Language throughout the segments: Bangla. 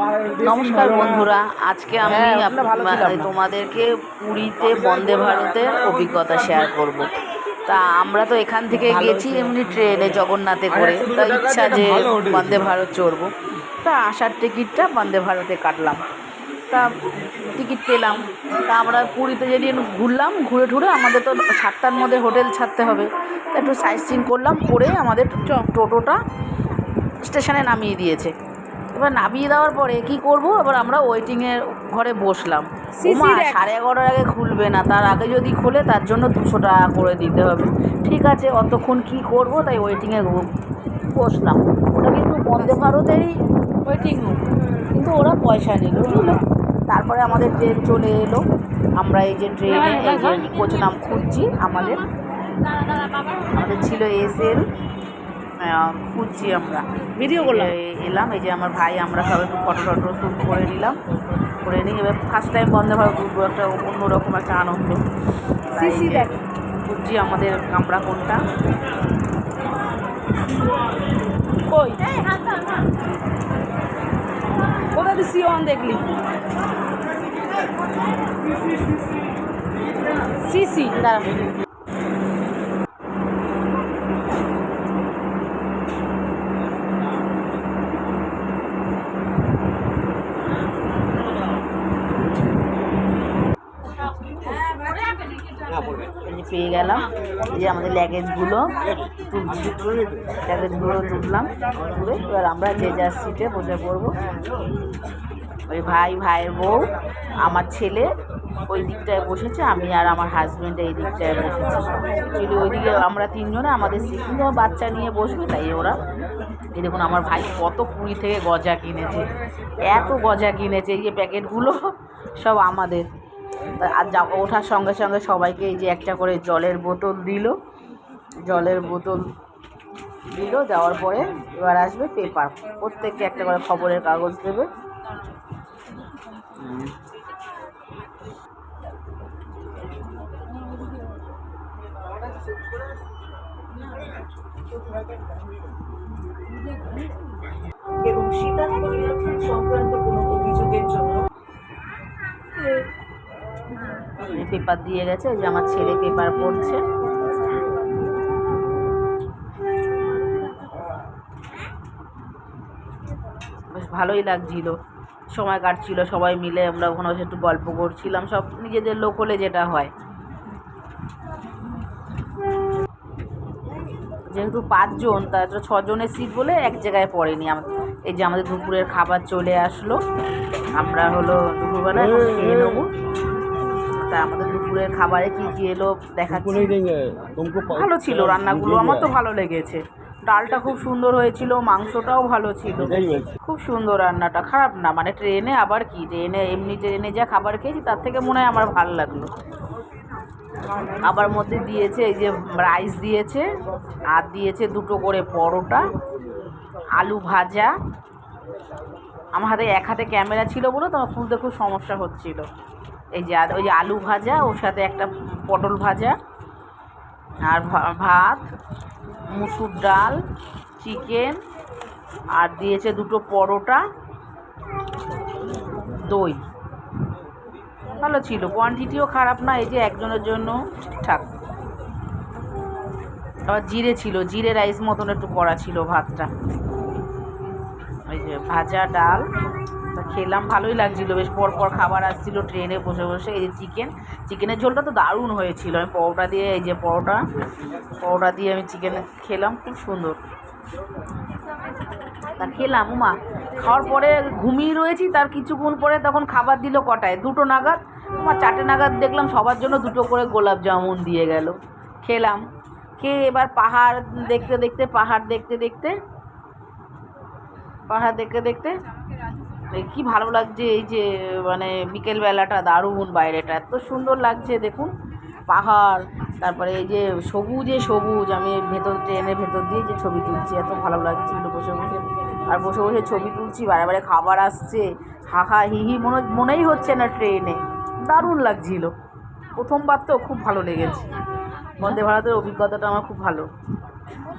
নমস্কার বন্ধুরা আজকে আমি হ্যাঁ, আপনার। তোমাদেরকে পুরীতে বন্দে ভারতের অভিজ্ঞতা শেয়ার করব। তা আমরা তো এখান থেকে গেছি এমনি ট্রেনে জগন্নাথে করে। তা ইচ্ছা যে বন্দে ভারত চড়বো। তা আসার টিকিটটা বন্দে ভারতে কাটলাম। তা টিকিট পেলাম। তা আমরা পুরীতে যেদিন ঘুরলাম ঘুরে টুরে আমাদের তো সাতটার মধ্যে হোটেল ছাড়তে হবে। তা একটু সাইট সিন করলাম করে আমাদের টোটোটা স্টেশনে নামিয়ে দিয়েছে। এবার নামিয়ে দেওয়ার পরে কি করব? এবার আমরা ওয়েটিংয়ের ঘরে বসলাম। সাড়ে এগারোটার আগে খুলবে না তার আগে যদি খোলে তার জন্য দুশো টাকা করে দিতে হবে। ঠিক আছে অতক্ষণ কি করব? তাই ওয়েটিংয়ে বসলাম। ওটা কিন্তু বন্দে ভারতেরই ওয়েটিং রুম কিন্তু ওরা পয়সা নিল বুঝলো? তারপরে আমাদের ট্রেন চলে এলো। আমরা এই যে ট্রেনে এই যে কোচ নাম খুঁজছি আমাদের। আমাদের ছিল এসএল খুঁজছি আমরা ভিডিও করলাম এ- এলাম এই যে আমার ভাই আমরা সবাই একটু ফটো টটো শ্যুট করে নিলাম করে নিই এবার ফার্স্ট টাইম বন্ধে ভারত উঠবো একটা অন্যরকম একটা আনন্দ খুঁজছি আমাদের কামরা কোনটা কই তুই সি ওয়ান দেখলি সিসি দাঁড়া পেয়ে গেলাম। যে আমাদের ল্যাগেজগুলো তুলছি ল্যাগেজগুলো তুললাম, তুলে এবার আমরা যে যার সিটে বসে পড়ব। ওই ভাই, ভাইয়ের বউ, আমার ছেলে ওই দিকটায় বসেছে, আমি আর আমার হাজব্যান্ড এই দিকটায় বসেছি। অ্যাকচুয়ালি ওইদিকে আমরা তিনজনে আমাদের আমার বাচ্চা নিয়ে বসবে, তাই ওরা, এই দেখুন আমার ভাই কত পুরী থেকে গজা কিনেছে, এত গজা কিনেছে, এই যে প্যাকেটগুলো সব আমাদের। আর যা, ওঠার সঙ্গে সঙ্গে সবাইকে এই যে একটা করে জলের বোতল দিল। জলের বোতল দিল, দেওয়ার পরে এবার আসবে পেপার প্রত্যেককে একটা করে খবরের কাগজ দেবে। এবং নিরীক্ষণ সংক্রান্ত কোনো অভিযোগের জন্য এই পেপার দিয়ে গেছে যে আমার ছেলে পেপার পড়ছে। বেশ ভালোই লাগছিল। সময় কাটছিল, সবাই মিলে আমরা ওখানে একটু গল্প করছিলাম, সব নিজেদের লোক হলে যেটা হয়। যেহেতু পাঁচজন তার ছজনের সিট বলে এক জায়গায় পড়েনি আম- এই যে আমাদের দুপুরের খাবার চলে আসলো। আমরা হলো দুপুরবেলা খেয়ে নেব। তা আমাদের দুপুরের খাবারে কি কি এলো দেখাচ্ছি। ভালো ছিল রান্নাগুলো আমার তো ভালো লেগেছে। ডালটা খুব সুন্দর হয়েছিল মাংসটাও ভালো ছিল। খুব সুন্দর রান্নাটা খারাপ না মানে ট্রেনে আবার কি ট্রেনে এমনি ট্রেনে যা খাবার খেয়েছি তার থেকে মনে হয় আমার ভালো লাগল। আবার মধ্যে দিয়েছে এই যে রাইস দিয়েছে আর দিয়েছে দুটো করে পরোটা আলু ভাজা। আমার হাতে এক হাতে ক্যামেরা ছিল বলে তোমার খুলতে খুব সমস্যা হচ্ছিল। এই যে ওই যে আলু ভাজা, ওর সাথে একটা পটল ভাজা আর ভাত, মুসুর ডাল, চিকেন, আর দিয়েছে দুটো পরোটা, দই। ভালো ছিল কোয়ান্টিটিও খারাপ না, এই যে একজনের জন্য ঠিকঠাক। আবার জিরে ছিল, জিরে রাইস মতন একটু করা ছিল ভাতটা। ওই যে ভাজা, ডাল খেলাম, ভালোই লাগছিল। বেশ পর পর খাবার আসছিল ট্রেনে বসে বসে। এই যে চিকেন, চিকেনের ঝোলটা তো দারুণ হয়েছিল। আমি পরোটা দিয়ে, এই যে পরোটা পরোটা দিয়ে আমি চিকেন খেলাম, খুব সুন্দর। তা খেলাম, উমা। খাওয়ার পরে ঘুমিয়ে রয়েছি, তার কিছুক্ষণ পরে তখন খাবার দিল কটায়? দুটো নাগাদ। আমার চারটে নাগাদ দেখলাম সবার জন্য দুটো করে গোলাপ জামুন দিয়ে গেল। খেলাম। খেয়ে এবার পাহাড় দেখতে দেখতে, পাহাড় দেখতে দেখতে, পাহাড় দেখতে দেখতে কি ভালো লাগছে এই যে মানে বিকেলবেলাটা, দারুণ বাইরেটা। এত সুন্দর লাগছে, দেখুন। পাহাড়, তারপরে এই যে সবুজে সবুজ, আমি ভেতর, ট্রেনের ভেতর দিয়ে যে ছবি তুলছি, এত ভালো লাগছিল বসে বসে। আর বসে বসে ছবি তুলছি, বারে বারে খাবার আসছে হাহা হিহি মনে মনেই হচ্ছে না ট্রেনে। দারুণ লাগছিল। প্রথমবার তো খুব ভালো লেগেছে। বন্দে ভারতের অভিজ্ঞতাটা আমার খুব ভালো।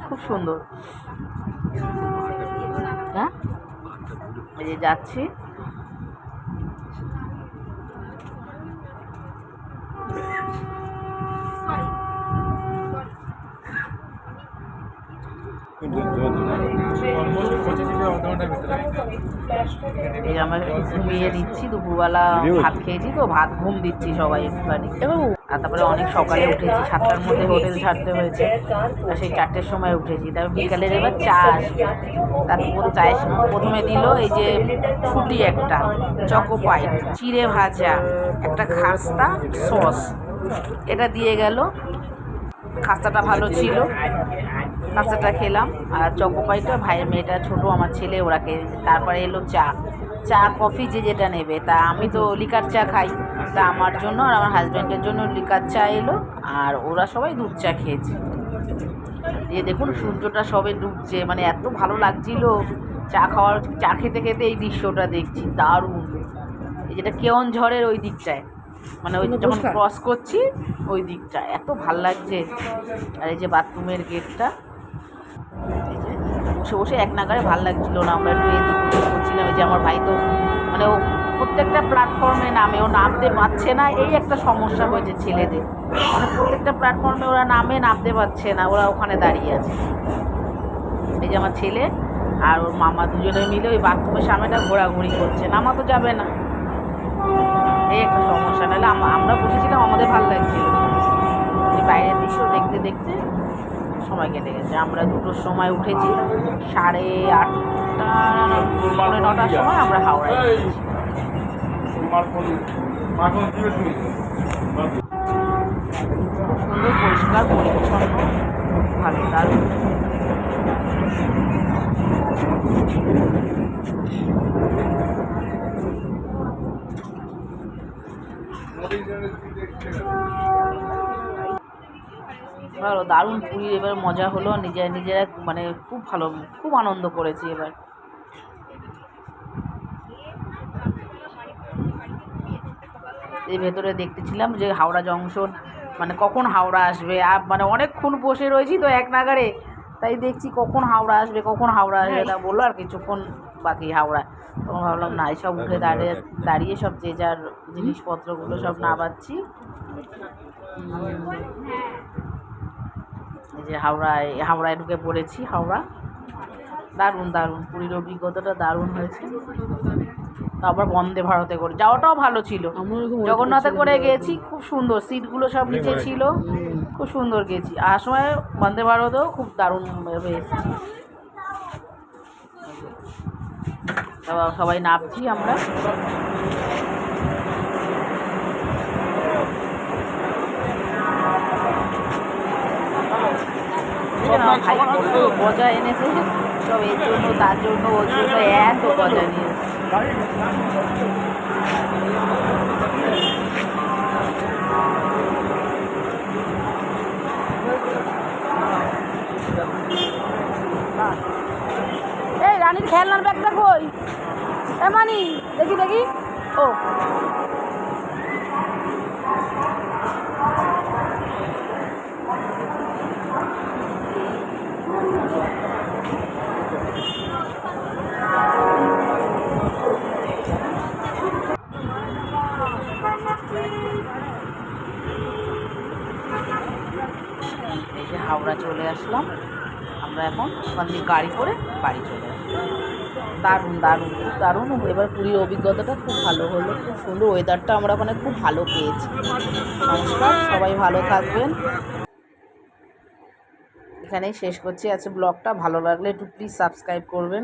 খুব সুন্দর। হ্যাঁ? এই যে যাচ্ছি Thank you. এই আমরা ঘুমিয়ে দিচ্ছি দুপুরবেলা ভাত খেয়েছি তো ভাত ঘুম দিচ্ছি সবাই একটুখানি। আর তারপরে অনেক সকালে উঠেছি সাতটার মধ্যে হোটেল ছাড়তে হয়েছে। আর সেই চারটের সময় উঠেছি। তারপর বিকালের এবার চা আসবে। তারপর চায়ের সঙ্গে প্রথমে দিল এই যে ফুটি একটা চকোপাই চিড়ে ভাজা একটা খাস্তা সস। এটা দিয়ে গেল। খাস্তাটা ভালো ছিল। খাস্তাটা খেলাম। আর চকোপাইটা ভাইয়ের মেয়েটা ছোট আমার ছেলে ওরাকে তারপরে এলো চা। চা কফি যে যেটা নেবে। তা আমি তো লিকার চা খাই। তা আমার জন্য আর আমার হাজব্যান্ডের জন্য লিকার চা এলো। আর ওরা সবাই দুধ চা খেয়েছে। দিয়ে দেখুন সূর্যটা সবে ডুবছে। মানে এত ভালো লাগছিল চা খাওয়ার চা খেতে খেতে এই দৃশ্যটা দেখছি। দারুণ। এই যেটা কেওন ঝড়ের ওই দিকটায়। মানে ওই যখন ক্রস করছি ওই দিকটা এত ভালো লাগছে। আর এই যে বাথরুমের গেটটা বসে বসে এক নাগারে ভালো লাগছিল না। আমরা একটু এদিক করছিলাম যে আমার ভাই তো মানে ও প্রত্যেকটা প্ল্যাটফর্মে নামে, ও নামতে পারছে না, এই একটা সমস্যা হয়েছে ছেলেদের। মানে প্রত্যেকটা প্ল্যাটফর্মে ওরা নামে, নামতে পারছে না, ওরা ওখানে দাঁড়িয়ে আছে। এই যে আমার ছেলে আর ওর মামা দুজনে মিলে ওই বাথরুমের সামনেটা ঘোরাঘুরি করছে। নামা তো যাবে না। এই একটা সমস্যা। নাহলে আম- আমরা বসেছিলাম, আমাদের ভালো লাগছিল বাইরের দৃশ্য দেখতে দেখতে সময় কেটে গেছে আমরা দুটোর সময় উঠেছি, সাড়ে আটটা পৌনে নটার সময় আমরা হাওড়ায়। খুব সুন্দর পরিষ্কার, পরিচ্ছন্ন, ভালো দারুণ দারুণ পুরী। এবার মজা হলো নিজেরা নিজেরা মানে খুব ভালো, খুব আনন্দ করেছি এবার। এই ভেতরে দেখতেছিলাম যে হাওড়া জংশন মানে কখন হাওড়া আসবে? আর মানে অনেকক্ষণ বসে রয়েছি তো এক নাগারে তাই দেখছি কখন হাওড়া আসবে, কখন হাওড়া আসবে, তা বলল, আর কিছুক্ষণ বাকি হাওড়া তখন ভাবলাম, না সব উঠে দাঁড়িয়ে দাঁড়িয়ে সব যে যার জিনিসপত্রগুলো সব নামাচ্ছি। এই যে হাওড়ায় হাওড়ায় ঢুকে পড়েছি হাওড়া। দারুণ দারুণ। পুরীর অভিজ্ঞতাটা দারুণ হয়েছে। তারপর বন্দে ভারতে করে যাওয়াটাও ভালো ছিল। জগন্নাথে করে গেছি খুব সুন্দর। সিটগুলো সব নিচে ছিল খুব সুন্দর গেছি। আর সময় বন্দে ভারতেও খুব দারুণ এসেছি। তারপর সবাই নামছি আমরা। আমার ভাই কত গজা এনেছে? সব এর জন্য তার জন্য ওর জন্য এত গজা নিয়ে এই রানীর খেলনার ব্যাগটা কই? এ মানি দেখি দেখি। ও। এই যে হাওড়া চলে আসলাম। আমরা এখন ওখান থেকে গাড়ি করে বাড়ি চলে আসলাম। দারুণ দারুণ, খুব দারুণ। এবার পুরীর অভিজ্ঞতাটা খুব ভালো হলো। খুব সুন্দর ওয়েদারটা আমরা ওখানে খুব ভালো পেয়েছি। নমস্কার, সবাই ভালো থাকবেন। এখানেই শেষ করছি। আছে ব্লগটা ভালো লাগলে একটু প্লিজ সাবস্ক্রাইব করবেন।